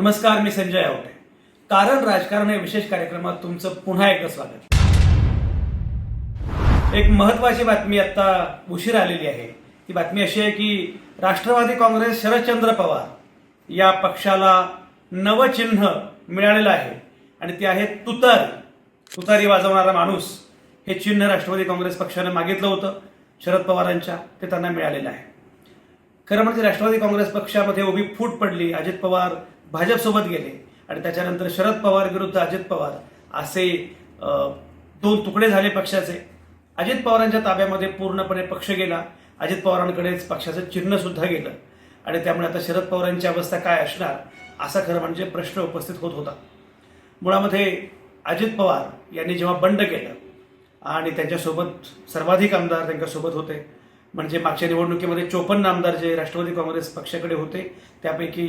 नमस्कार मी संजय आवटे. कारण राजकारण या विशेष कार्यक्रमात तुमचं पुन्हा एकदा स्वागत. एक महत्वाची बातमी आता उशीर आलेली आहे. ती बातमी अशी आहे की राष्ट्रवादी काँग्रेस शरदचंद्र पवार या पक्षाला नवचिन्ह मिळालेलं आहे आणि ते आहे तुतार. तुतारी वाजवणारा माणूस हे चिन्ह राष्ट्रवादी काँग्रेस पक्षानं मागितलं होतं. शरद पवारांच्या ते त्यांना मिळालेलं आहे. खरं म्हणजे राष्ट्रवादी काँग्रेस पक्षामध्ये उभी फूट पडली. अजित पवार भाजपसोबत गेले आणि त्याच्यानंतर शरद पवार विरुद्ध अजित पवार असे दोन तुकडे झाले पक्षाचे. अजित पवारांच्या ताब्यामध्ये पूर्णपणे पक्ष गेला. अजित पवारांकडेच पक्षाचं चिन्ह सुद्धा गेलं. आणि त्यामुळे आता शरद पवारांची अवस्था काय असणार असा खरं म्हणजे प्रश्न उपस्थित होत होता. मुळामध्ये अजित पवार यांनी जेव्हा बंड केलं आणि त्यांच्यासोबत सर्वाधिक आमदार त्यांच्यासोबत होते म्हणजे मागच्या निवडणुकीमध्ये चोपन्न आमदार जे राष्ट्रवादी काँग्रेस पक्षाकडे होते त्यापैकी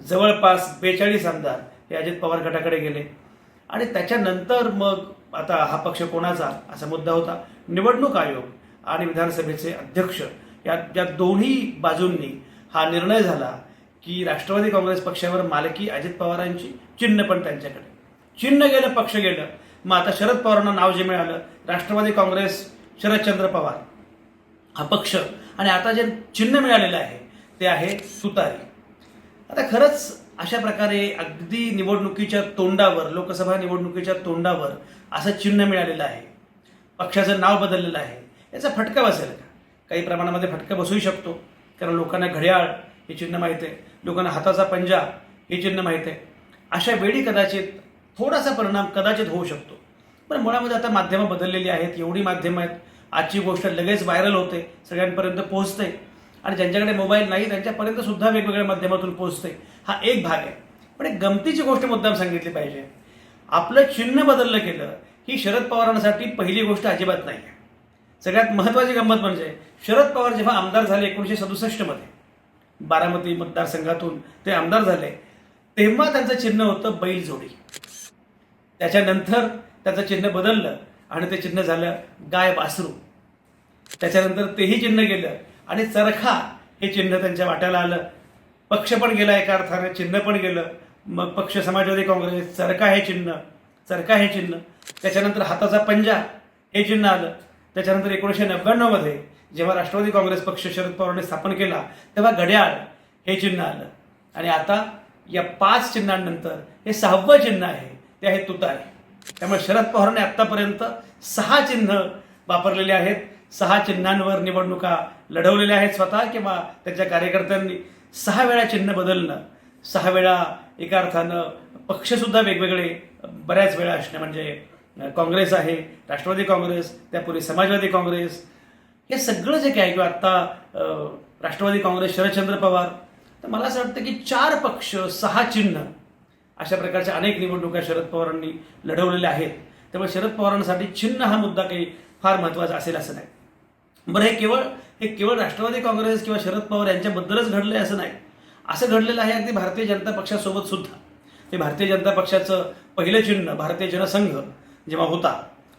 जवळपास बेचाळीस आमदार हे अजित पवार गटाकडे गेले. आणि त्याच्यानंतर मग आता हा पक्ष कोणाचा? असा मुद्दा होता. निवडणूक आयोग आणि विधानसभेचे अध्यक्ष या या दोन्ही बाजूंनी हा निर्णय झाला की राष्ट्रवादी काँग्रेस पक्षावर मालकी अजित पवारांची चिन्ह पण त्यांच्याकडे. चिन्ह गेलं पक्ष गेलं. मग आता शरद पवारांना नाव जे मिळालं राष्ट्रवादी काँग्रेस शरदचंद्र पवार. हा पक्ष. आणि आता जे चिन्ह मिळालेलं आहे ते आहे सुतारी. आता खरंच अशा प्रकारे अगदी निवडणुकीच्या तोंडावर लोकसभा निवडणुकीच्या तोंडावर असं चिन्ह मिळालेलं आहे. पक्षाचं नाव बदललेलं आहे. याचा फटका बसेल का? काही प्रमाणामध्ये फटका बसूही शकतो. कारण लोकांना घड्याळ हे चिन्ह माहीत आहे. लोकांना हाताचा पंजा हे चिन्ह माहीत आहे. अशा वेळी कदाचित थोडासा परिणाम कदाचित होऊ शकतो. पण मुळामध्ये आता माध्यमं बदललेली आहेत एवढी माध्यमं आहेत. आजची गोष्ट लगेच व्हायरल होते. सगळ्यांपर्यंत पोहोचते. आणि ज्यांच्याकडे मोबाईल नाही त्यांच्यापर्यंत सुद्धा वेगवेगळ्या माध्यमातून पोहोचते. हा एक भाग आहे. पण एक गमतीची गोष्ट मुद्दाम सांगितली पाहिजे. आपलं चिन्ह बदललं गेलं ही शरद पवारांसाठी पहिली गोष्ट अजिबात नाही आहे सगळ्यात महत्त्वाची गंमत म्हणजे शरद पवार जेव्हा आमदार झाले एकोणीसशे सदुसष्टमध्ये बारामती मतदारसंघातून ते आमदार झाले तेव्हा त्यांचं चिन्ह होतं बैलजोडी त्याच्यानंतर त्याचं चिन्ह बदललं आणि ते चिन्ह झालं गाय वासरू. त्याच्यानंतर तेही चिन्ह गेलं. आणि चरखा हे चिन्ह त्यांच्या वाट्याला आलं. पक्ष पण गेला एका अर्थाने चिन्ह पण गेलं. मग पक्ष समाजवादी काँग्रेस चरखा हे चिन्ह चरखा हे चिन्ह. त्याच्यानंतर हाताचा पंजा हे चिन्ह आलं. त्याच्यानंतर एकोणीसशे नव्याण्णवमध्ये जेव्हा राष्ट्रवादी काँग्रेस पक्ष शरद पवारांनी स्थापन केला तेव्हा घड्याळ हे चिन्ह आलं. आणि आता या पाच चिन्हांनंतर हे सहावं चिन्ह आहे ते आहे तुतारी. त्यामुळे शरद पवारांनी आत्तापर्यंत सहा चिन्ह वापरलेले आहेत. सहा चिन्हांवर निवडणुका लढवलेल्या आहेत स्वतः किंवा त्यांच्या कार्यकर्त्यांनी. सहा वेळा चिन्ह बदलणं सहा वेळा एका अर्थानं पक्षसुद्धा वेगवेगळे बऱ्याच वेळा असणं म्हणजे काँग्रेस आहे राष्ट्रवादी काँग्रेस त्यापूर्वी समाजवादी काँग्रेस. हे सगळं जे काय किंवा आत्ता राष्ट्रवादी काँग्रेस शरदचंद्र पवार तर मला असं वाटतं की चार पक्ष सहा चिन्ह अशा प्रकारच्या अनेक निवडणुका शरद पवारांनी लढवलेल्या आहेत. त्यामुळे शरद पवारांसाठी चिन्ह हा मुद्दा काही फार महत्त्वाचा असेल असं नाही. बरं हे केवळ हे केवळ राष्ट्रवादी काँग्रेस किंवा शरद पवार यांच्याबद्दलच घडलंय असं नाही. असं घडलेलं आहे अगदी भारतीय जनता पक्षासोबत सुद्धा. ते भारतीय जनता पक्षाचं पहिलं चिन्ह भारतीय जनसंघ जेव्हा होता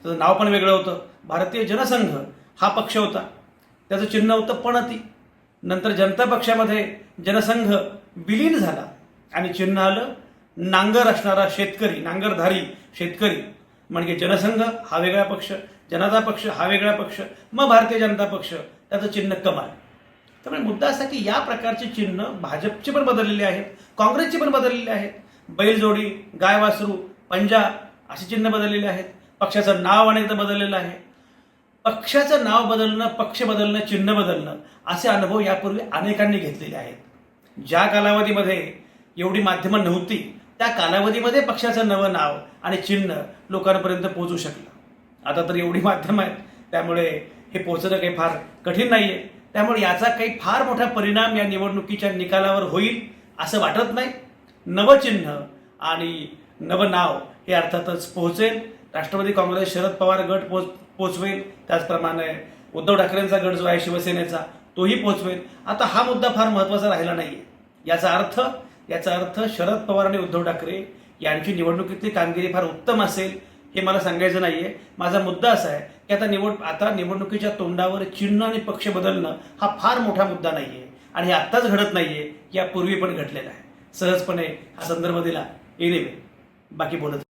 त्याचं नाव पण वेगळं होतं. भारतीय जनसंघ हा पक्ष होता. त्याचं चिन्ह होतं पणती. नंतर जनता पक्षामध्ये जनसंघ विलीन झाला आणि चिन्ह आलं नांगर असणारा शेतकरी नांगरधारी शेतकरी. म्हणजे जनसंघ हा वेगळा पक्ष. जनता पक्ष हा वेगळा पक्ष मग भारतीय जनता पक्ष त्याचं चिन्ह कमाल. त्यामुळे मुद्दा असा की या प्रकारचे चिन्ह भाजपचे पण बदललेले आहेत काँग्रेसचे पण बदललेले आहेत. बैलजोडी गाय वासरू पंजा असे चिन्ह बदललेले आहेत. पक्षाचं नाव अनेकदा बदललेलं आहे. पक्षाचं नाव बदलणं पक्ष बदलणं चिन्ह बदलणं असे अनुभव यापूर्वी अनेकांनी घेतलेले आहेत. ज्या कालावधीमध्ये एवढी माध्यमं नव्हती त्या कालावधीमध्ये पक्षाचं नवं नाव आणि चिन्ह लोकांपर्यंत पोहोचू शकलं. आता तर एवढी माध्यम आहेत. त्यामुळे हे पोचणं काही फार कठीण नाही आहे त्यामुळे याचा काही फार मोठा परिणाम या निवडणुकीच्या निकालावर होईल असं वाटत नाही. नवं चिन्ह आणि नवं नाव हे अर्थातच पोहोचेल. राष्ट्रवादी काँग्रेस शरद पवार गट पोच पोचवेल. त्याचप्रमाणे उद्धव ठाकरेंचा गट जो आहे शिवसेनेचा तोही पोचवेल. आता हा मुद्दा फार महत्त्वाचा राहिला नाही याचा अर्थ याचा अर्थ शरद पवार आणि उद्धव ठाकरे यांची निवडणुकीतली कामगिरी फार उत्तम असेल. हे मला सांगायचं नाहीये. माझा मुद्दा असा आहे की आता निवड आता निवडणुकीच्या तोंडावर चिन्ह आणि पक्ष बदलणं हा फार मोठा मुद्दा नाहीये. आणि हे आत्ताच घडत नाहीये यापूर्वी पण घडलेला आहे. सहजपणे हा संदर्भ दिला. एनिवे बाकी बोलत